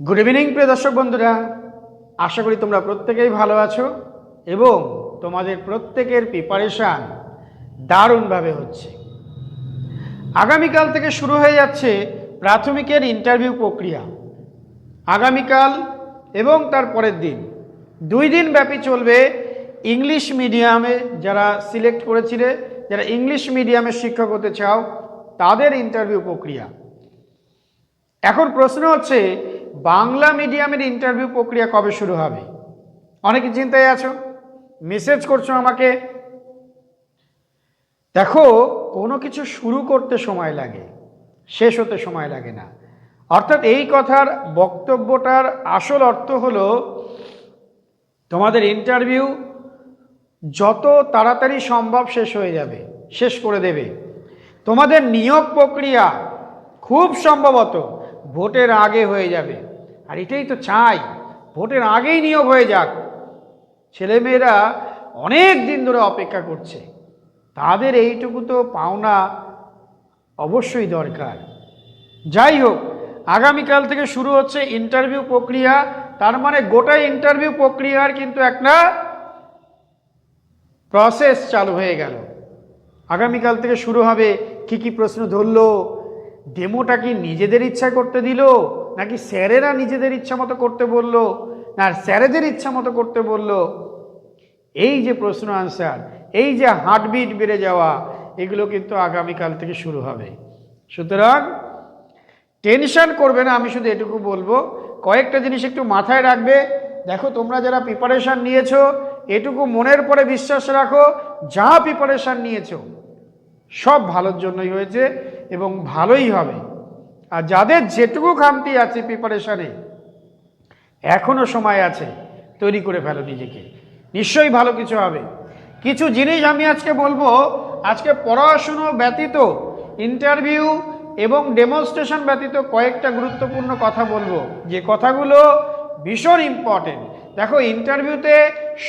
Good evening প্রিয় দর্শক বন্ধুরা। আশা করি তোমরা প্রত্যেকেই ভালো আছো এবং তোমাদের প্রত্যেকের প্রিপারেশান দারুণভাবে হচ্ছে। আগামীকাল থেকে শুরু হয়ে যাচ্ছে প্রাথমিকের ইন্টারভিউ প্রক্রিয়া। আগামীকাল এবং তার পরের দিন। দুই দিন ব্যাপী চলবে ইংলিশ মিডিয়ামে যারা সিলেক্ট করেছিলে, যারা ইংলিশ মিডিয়ামে শিক্ষক হতে চাও, তাদের ইন্টারভিউ প্রক্রিয়া। এখন প্রশ্ন হচ্ছে বাংলা মিডিয়ামের ইন্টারভিউ প্রক্রিয়া কবে শুরু হবে? অনেকে চিন্তায় আছো? মেসেজ করছ আমাকে? দেখো, কোনো কিছু শুরু করতে সময় লাগে, শেষ হতে সময় লাগে না। অর্থাৎ এই কথার বক্তব্যটার আসল অর্থ হলো, তোমাদের ইন্টারভিউ যত তাড়াতাড়ি সম্ভব শেষ হয়ে যাবে, শেষ করে দেবে। তোমাদের নিয়োগ প্রক্রিয়া খুব সম্ভবত ভোটের আগে হয়ে যাবে। আর এটাই তো চাই। ভোটের আগেই নিয়োগ হয়ে যাক। ছেলেমেয়েরা অনেক দিন ধরে অপেক্ষা করছে। তাদের এইটুকু তো পাওনা অবশ্যই দরকার। যাই হোক, আগামীকাল থেকে শুরু হচ্ছে ইন্টারভিউ প্রক্রিয়া। তার মানে গোটা ইন্টারভিউ প্রক্রিয়ার কিন্তু একটা প্রসেস চালু হয়ে গেল। আগামীকাল থেকে শুরু হবে কি কি প্রশ্ন ধরলো ডেমোটা কি নিজেদের ইচ্ছা করতে দিল, নাকি স্যারেরা নিজেদের ইচ্ছা মতো করতে বলল, না, স্যারেদের ইচ্ছা মতো করতে বলল? এই যে প্রশ্ন আনসার এই যে হার্টবিট বেড়ে যাওয়া, এগুলো কিন্তু আগামীকাল থেকে শুরু হবে। সুতরাং টেনশন করবে না, আমি শুধু এটুকু বলব, কয়েকটা জিনিস একটু মাথায় রাখবে। দেখো, তোমরা যারা প্রিপারেশান নিয়েছো, এটুকু মনের পরে বিশ্বাস রাখো, যা প্রিপারেশান নিয়েছো সব ভালোর জন্যই হয়েছে এবং ভালোই হবে। আর যাদের যেটুকু খামতি আছে প্রিপারেশানে এখনও সময় আছে তৈরি করে ফেলো নিজেকে। নিশ্চয়ই ভালো কিছু হবে। কিছু জিনিস আমি আজকে বলব, আজকে পড়াশুনো ব্যতীত ইন্টারভিউ এবং ডেমনস্ট্রেশন ব্যতীত কয়েকটা গুরুত্বপূর্ণ কথা বলব। যে কথাগুলো ভীষণ ইম্পর্টেন্ট দেখো ইন্টারভিউতে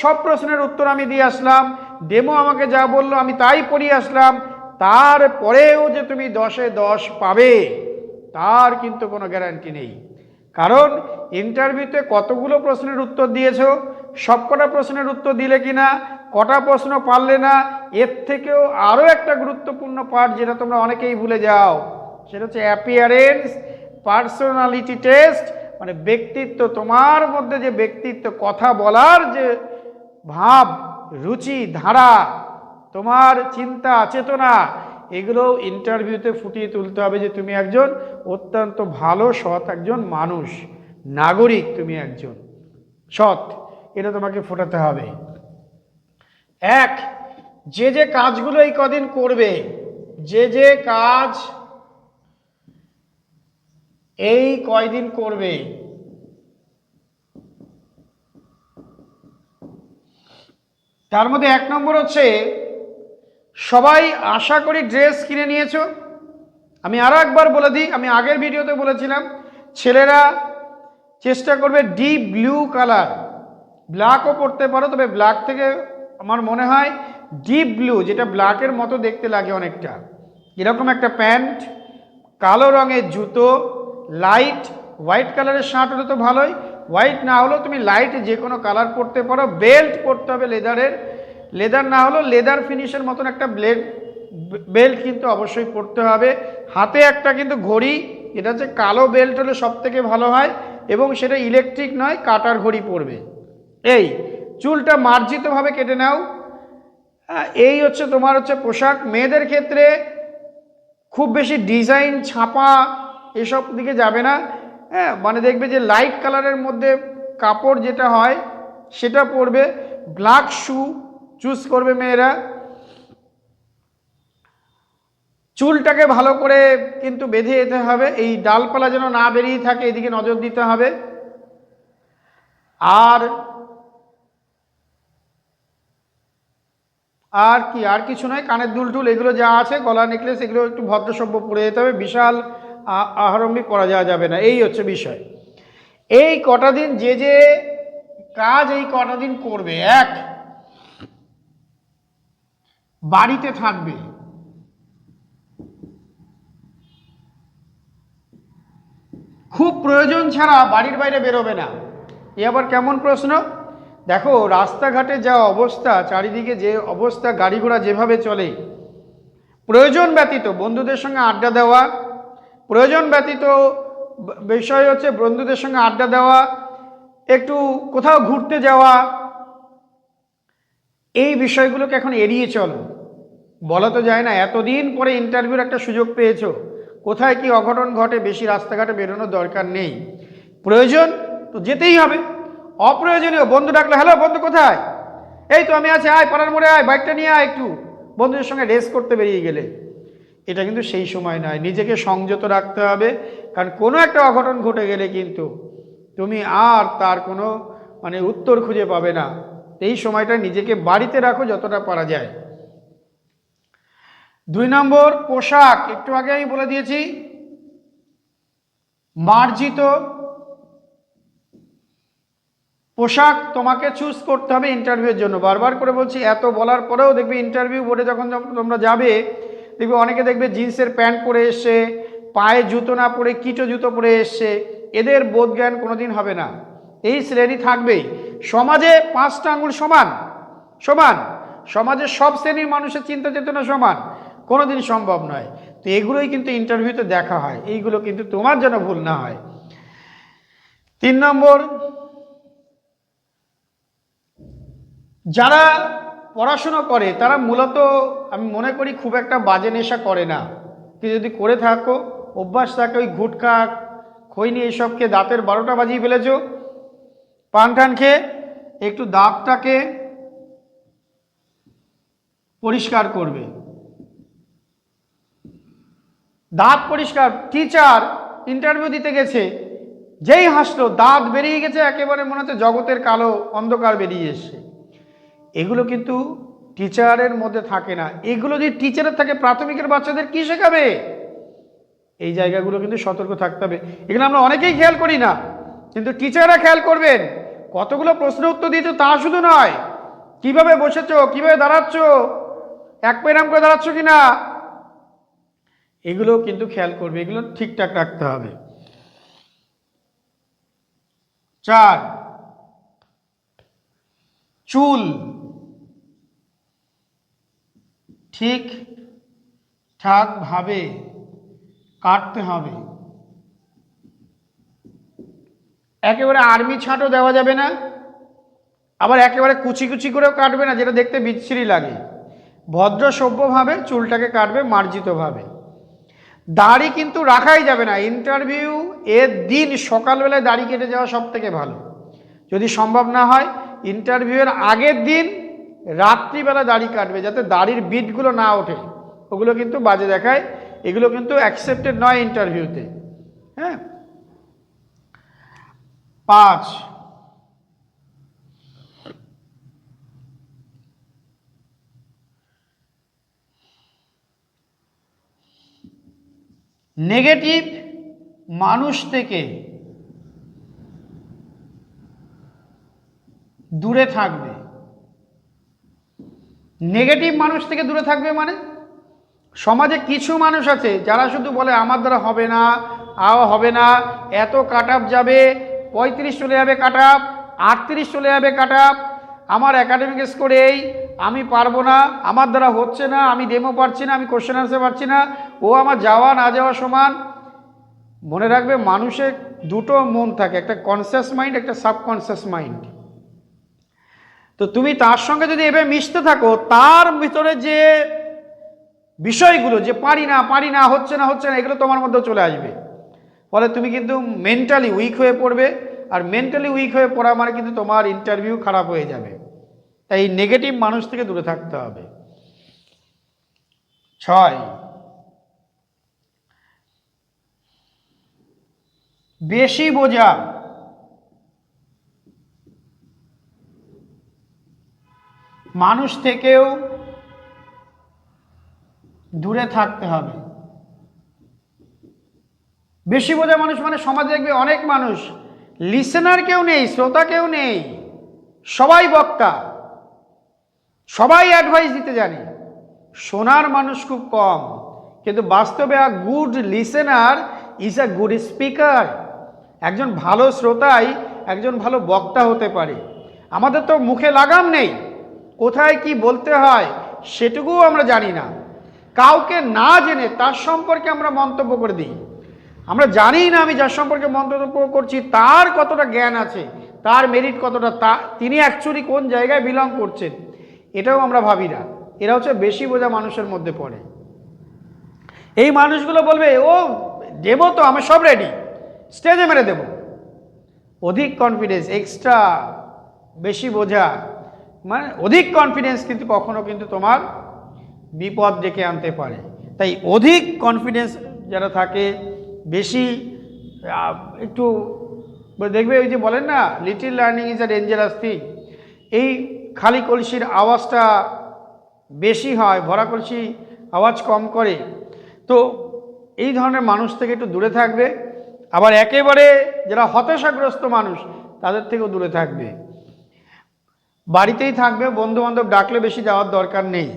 সব প্রশ্নের উত্তর আমি দিয়ে আসলাম ডেমো আমাকে যা বলল আমি তাই পড়িয়ে আসলাম তারপরেও যে তুমি দশে দশ পাবে, তার কিন্তু কোনো গ্যারান্টি নেই। কারণ ইন্টারভিউতে কতগুলো প্রশ্নের উত্তর দিয়েছ, সবকটা প্রশ্নের উত্তর দিলে কি না কটা প্রশ্ন পারলে না, এর থেকেও আরও একটা গুরুত্বপূর্ণ পার্ট যেটা তোমরা অনেকেই ভুলে যাও, সেটা হচ্ছে অ্যাপিয়ারেন্স পার্সোনালিটি টেস্ট মানে ব্যক্তিত্ব, তোমার মধ্যে যে ব্যক্তিত্ব, কথা বলার যে ভাব, রুচি, ধারা তোমার চিন্তা, চেতনা এগুলো ইন্টারভিউতে ফুটিয়ে তুলতে হবে যে তুমি একজন অত্যন্ত ভালো, সৎ একজন মানুষ, নাগরিক তুমি একজন। সৎ, এটা তোমাকে ফোটাতে হবে। এক, যে যে কাজগুলো এই কদিন করবে, যে যে কাজ এই কয়দিন করবে, তার মধ্যে এক নম্বর হচ্ছে সবাই আশা করি ড্রেস কিনে নিয়েছো। আমি আরও একবার বলে দিই, আমি আগের ভিডিওতে বলেছিলাম, ছেলেরা চেষ্টা করবে ডিপ ব্লু কালার ব্ল্যাকও পরতে পারো, তবে ব্ল্যাক থেকে আমার মনে হয় ডিপ ব্লু যেটা ব্ল্যাকের মতো দেখতে লাগে অনেকটা। এরকম একটা প্যান্ট, কালো রঙের জুতো লাইট হোয়াইট কালারের শার্ট হলে তো ভালোই। হোয়াইট না হলেও তুমি লাইট যে কোনো কালার পরতে পারো। বেল্ট পরতে হবে লেদারের লেদার না হলেও লেদার ফিনিশের মতন একটা ব্লেড বেল্ট কিন্তু অবশ্যই পরতে হবে। হাতে একটা কিন্তু ঘড়ি, এটা হচ্ছে কালো বেল্ট হলে সব থেকে ভালো হয় এবং সেটা ইলেকট্রিক নয়, কাটার ঘড়ি পরবে। এই, চুলটা মার্জিতভাবে কেটে নাও। এই হচ্ছে তোমার হচ্ছে পোশাক। মেয়েদের ক্ষেত্রে খুব বেশি ডিজাইন ছাপা এসব দিকে যাবে না। হ্যাঁ মানে দেখবে যে লাইট কালারের মধ্যে কাপড় যেটা হয়, সেটা পরবে। ব্ল্যাক শু চুজ করবে মেয়েরা। চুলটাকে ভালো করে কিন্তু বেঁধে যেতে হবে। এই ডালপালা যেন না বেরিয়ে থাকে, এদিকে নজর দিতে হবে। আর আর কি, আর কিছু নয়, কানের দুল টুল এগুলো যা আছে, গলা নেকলেস, এগুলো একটু ভদ্রসভ্য পরে যেতে হবে। বিশাল আ- আহারম্বিক করা যাওয়া যাবে না। এই হচ্ছে বিষয়। এই কটা দিন যে যে কাজ এই কটা দিন করবে। এক বাড়িতে থাকবে। খুব প্রয়োজন ছাড়া বাড়ির বাইরে বেরোবে না। এ আবার কেমন প্রশ্ন? দেখো, রাস্তাঘাটে যা অবস্থা, চারিদিকে যে অবস্থা গাড়ি ঘোড়া যেভাবে চলে, প্রয়োজন ব্যতীত বন্ধুদের সঙ্গে আড্ডা দেওয়া, প্রয়োজন ব্যতীত বিষয় হচ্ছে বন্ধুদের সঙ্গে আড্ডা দেওয়া, একটু কোথাও ঘুরতে যাওয়া, এই বিষয়গুলোকে এখন এড়িয়ে চলো। বলা তো যায় না, এতদিন পরে ইন্টারভিউর একটা সুযোগ পেয়েছ। কোথায় কি অঘটন ঘটে, বেশি রাস্তাঘাটে বেরোনোর দরকার নেই। প্রয়োজন? তো যেতেই হবে। অপ্রয়োজনীয়। বন্ধু ডাকলে হ্যালো বন্ধু কোথায়? এই তো আমি আছি, আয়, পাড়ার মোড়ে আয়, বাইকটা নিয়ে আয় একটু। বন্ধুদের সঙ্গে রেস করতে বেরিয়ে গেলে। এটা কিন্তু সেই সময় নয়। নিজেকে সংযত রাখতে হবে, কারণ কোনো একটা অঘটন ঘটে গেলে কিন্তু তুমি আর তার কোনো মানে উত্তর খুঁজে পাবে না। এই সময়টা নিজেকে বাড়িতে রাখো যতটা পারা যায়। দুই নম্বর পোশাক, একটু আগে আমি বলে দিয়েছি, মার্জিত পোশাক তোমাকে চুজ করতে হবে ইন্টারভিউর জন্য। বারবার করে বলছি, এত বলার পরেও দেখবে ইন্টারভিউ বোর্ডে যখন তোমরা যাবে, দেখবে অনেকে দেখবে জিন্সের প্যান্ট পরে এসছে, পায়ে জুতো না পরে কিটো জুতো পরে এসছে, এদের বোধ জ্ঞান কোনোদিন হবে না। এই শ্রেণি থাকবেই। সমাজে পাঁচটা আঙুল সমান সমান। সমাজের সব শ্রেণির মানুষের চিন্তা চেতনা সমান। কোনোদিন সম্ভব নয়। তো এগুলোই কিন্তু ইন্টারভিউতে দেখা হয়। এইগুলো কিন্তু তোমার যেন ভুল না হয়। তিন নম্বর, যারা পড়াশুনো করে, তারা মূলত আমি মনে করি খুব একটা বাজে নেশা করে না। কি যদি করে থাকো, অভ্যাস থাকে, ওই গুটখা, খৈনি এইসব খেয়ে দাঁতের বারোটা বাজিয়ে ফেলেছো, পান টান খেয়ে একটু দাঁতটাকে পরিষ্কার করবে। দাঁত পরিষ্কার টিচার ইন্টারভিউ দিতে গেছে। যেই হাসলো, দাঁত বেরিয়ে গেছে, একেবারে মনে হচ্ছে জগতের কালো অন্ধকার বেরিয়ে এসছে। এগুলো কিন্তু টিচারের মধ্যে থাকে না। এগুলো যদি টিচারের থাকে, প্রাথমিকের বাচ্চাদের কি শেখাবে? এই জায়গাগুলো কিন্তু সতর্ক থাকতে হবে। এগুলো আমরা অনেকেই খেয়াল করি না, কিন্তু টিচাররা খেয়াল করবেন, কতগুলো প্রশ্ন উত্তর দিয়েছ তা শুধু নয়, কীভাবে বসেছো, কীভাবে দাঁড়াচ্ছ, এক পেরাম করে দাঁড়াচ্ছ কি না এগুলো কিন্তু খেয়াল করবে, এগুলো ঠিকঠাক রাখতে হবে। চার, চুল ঠিক ঠাকভাবে কাটতে হবে। একেবারে আর্মি ছাঁটও দেওয়া যাবে না, আবার একেবারে কুচি কুচি করেও কাটবে না, যেটা দেখতে বিচ্ছিরি লাগে। ভদ্র সভ্যভাবে চুলটাকে কাটবে, মার্জিতভাবে। দাড়ি কিন্তু রাখাই যাবে না। ইন্টারভিউ এর দিন, সকালবেলায় দাড়ি কেটে যাওয়া সব থেকে ভালো। যদি সম্ভব না হয় ইন্টারভিউয়ের আগের দিন রাত্রিবেলা দাড়ি কাটবে, যাতে দাড়ির বিটগুলো না ওঠে। ওগুলো কিন্তু বাজে দেখায়। এগুলো কিন্তু অ্যাকসেপ্টেড নয় ইন্টারভিউতে হ্যাঁ? পাঁচ নেগেটিভ মানুষ থেকে দূরে থাকবে। নেগেটিভ মানুষ থেকে দূরে থাকবে মানে? সমাজে কিছু মানুষ আছে যারা শুধু বলে, আমার দ্বারা হবে না, আও হবে না, এত কাট যাবে, পঁয়ত্রিশ চলে যাবে কাট আপ আটত্রিশ চলে যাবে কাট আমার একাডেমিক স্কোর এই আমি পারব না, আমার দ্বারা হচ্ছে না, আমি ডেমো পারছি না, আমি কোশ্চেন আনসার পারছি না, ও আমার যাওয়া না যাওয়া সমান। মনে রাখবে মানুষের দুটো মন থাকে, একটা কনসিয়াস মাইন্ড একটা সাবকনসিয়াস মাইন্ড তো তুমি তার সঙ্গে যদি এভাবে মিশতে থাকো, তার ভিতরে যে বিষয়গুলো, যে পারি না পারি না, হচ্ছে না হচ্ছে না, এগুলো তোমার মধ্যে চলে আসবে। ফলে তুমি কিন্তু মেন্টালি উইক হয়ে পড়বে, আর মেন্টালি উইক হয়ে পড়া মানে কিন্তু তোমার ইন্টারভিউ খারাপ হয়ে যাবে। তাই নেগেটিভ মানুষ থেকে দূরে থাকতে হবে। ছয়, বেশি বোঝা। মানুষ থেকেও দূরে থাকতে হবে। বেশি বোঝা মানুষ মানে সমাজে দেখবে অনেক মানুষ। লিসেনার কেউ নেই, শ্রোতা কেউ নেই। সবাই বক্তা। সবাই অ্যাডভাইস দিতে জানে। শোনার মানুষ খুব কম, কিন্তু বাস্তবে a good listener is a good speaker একজন ভালো শ্রোতাই একজন ভালো বক্তা হতে পারে। আমাদের তো মুখে লাগাম নেই, কোথায় কি বলতে হয় সেটুকুও আমরা জানি না। কাউকে না জেনে তার সম্পর্কে আমরা মন্তব্য করে দিই। আমরা জানি না আমি যার সম্পর্কে মন্তব্য করছি, তার কতটা জ্ঞান আছে, তার মেরিট কতটা, তা, তিনি অ্যাকচুয়ালি কোন জায়গায় বিলং করছেন। এটাও আমরা ভাবি না। এরা হচ্ছে বেশি বোঝা মানুষের মধ্যে পড়ে। এই মানুষগুলো বলবে, ও, দেবো তো, আমি সব রেডি স্টেজে মেরে দেব। অধিক কনফিডেন্স এক্সট্রা বেশি বোঝা। মানে অধিক কনফিডেন্স কিন্তু কখনো কিন্তু তোমার বিপদ ডেকে আনতে পারে। তাই অধিক কনফিডেন্স যারা থাকে, বেশি একটু, দেখবে ওই যে বলেন না little learning is a dangerous thing এই খালি কলসির আওয়াজটা বেশি হয়, ভরা কলসি আওয়াজ কম করে। তো এই ধরনের মানুষ থেকে একটু দূরে থাকবে। আবার একেবারে যারা হতাশাগ্রস্ত মানুষ, তাদের থেকেও দূরে থাকবে। বাড়িতেই থাকবে বন্ধু বান্ধব ডাকলে বেশি যাওয়ার দরকার নেই।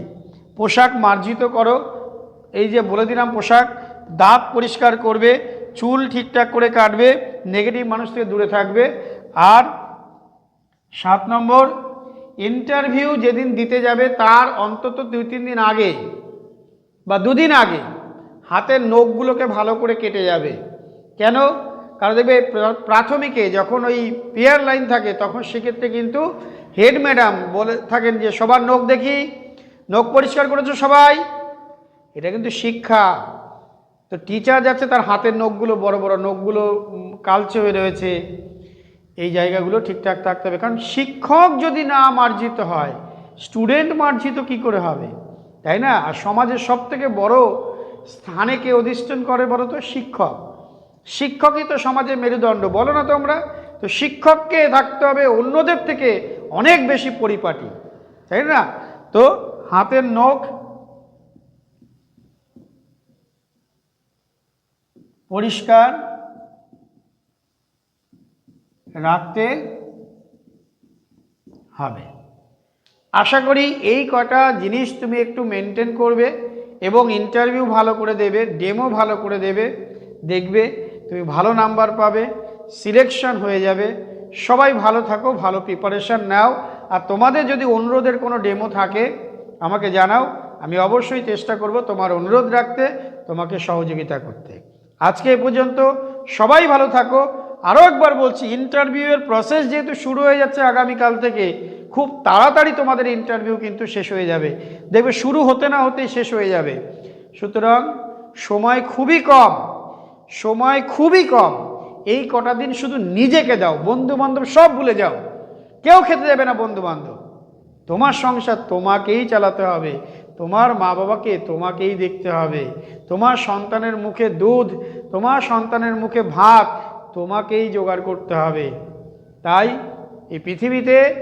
পোশাক মার্জিত করো। এই যে বলে দিলাম পোশাক, দাঁত পরিষ্কার করবে, চুল ঠিকঠাক করে কাটবে, নেগেটিভ মানুষ থেকে দূরে থাকবে। আর সাত নম্বর ইন্টারভিউ যেদিন দিতে যাবে তার অন্তত দুই, তিন দিন আগে বা দুদিন আগে হাতের নখগুলোকে ভালো করে কেটে যাবে। কেন? কারণ দেখবে প্রাথমিকে যখন ওই পেয়ার লাইন থাকে, তখন সেক্ষেত্রে কিন্তু হেড ম্যাডাম বলে থাকেন যে, সবার নখ দেখি, নখ পরিষ্কার করেছ সবাই? এটা কিন্তু শিক্ষা। তো টিচার যাচ্ছে তার হাতের নখগুলো, বড় বড় নখগুলো কালচে হয়ে রয়েছে। এই জায়গাগুলো ঠিকঠাক থাকতে হবে। কারণ শিক্ষক যদি না মার্জিত হয় স্টুডেন্ট মার্জিত কি করে হবে? তাই না? আর সমাজের সব থেকে বড় স্থানে কে অধিষ্ঠান করে বলো তো? শিক্ষক। শিক্ষকই তো সমাজের মেরুদণ্ড। বলো না তোমরা? তো শিক্ষককে থাকতে হবে অন্যদের থেকে অনেক বেশি পরিপাটি। তাই না? তো হাতের নখ পরিষ্কার রাখতে হবে। আশা করি এই কটা জিনিস তুমি একটু মেনটেন করবে এবং ইন্টারভিউ ভালো করে দেবে ডেমো ভালো করে দেবে, দেখবে তুমি ভালো নাম্বার পাবে সিলেকশন হয়ে যাবে। সবাই ভালো থাকো, ভালো প্রিপারেশান নাও। আর তোমাদের যদি অনুরোধের কোনো ডেমো থাকে, আমাকে জানাও। আমি অবশ্যই চেষ্টা করব তোমার অনুরোধ রাখতে, তোমাকে সহযোগিতা করতে। আজকে এ পর্যন্ত সবাই ভালো থাকো আরও একবার বলছি ইন্টারভিউয়ের প্রসেস যেহেতু শুরু হয়ে যাচ্ছে আগামীকাল থেকে, খুব তাড়াতাড়ি তোমাদের ইন্টারভিউ কিন্তু শেষ হয়ে যাবে। দেখবে শুরু হতে না হতেই শেষ হয়ে যাবে। সুতরাং সময় খুবই কম, সময় খুবই কম। এই কটা দিন শুধু নিজেকে দাও বন্ধু বান্ধব সব ভুলে যাও। কেউ খেতে যাবে না বন্ধু বান্ধব তোমার সংসার তোমাকেই চালাতে হবে, তোমার মা বাবাকে তোমাকেই দেখতে হবে। তোমার সন্তানের মুখে দুধ, তোমার সন্তানের মুখে ভাত তোমাকেই জোগাড় করতে হবে। তাই এই পৃথিবীতে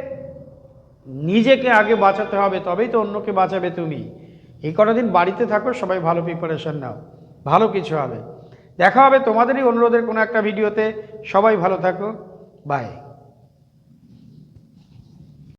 নিজেকে আগে বাঁচাতে হবে, তবেই তো অন্যকে বাঁচাবে তুমি। এই কটা দিন বাড়িতে থাকো, সবাই ভালো প্রিপারেশন নাও। ভালো কিছু হবে। দেখা হবে তোমাদেরই অনুরোধের কোনো একটা ভিডিওতে। সবাই ভালো থাকো। বাই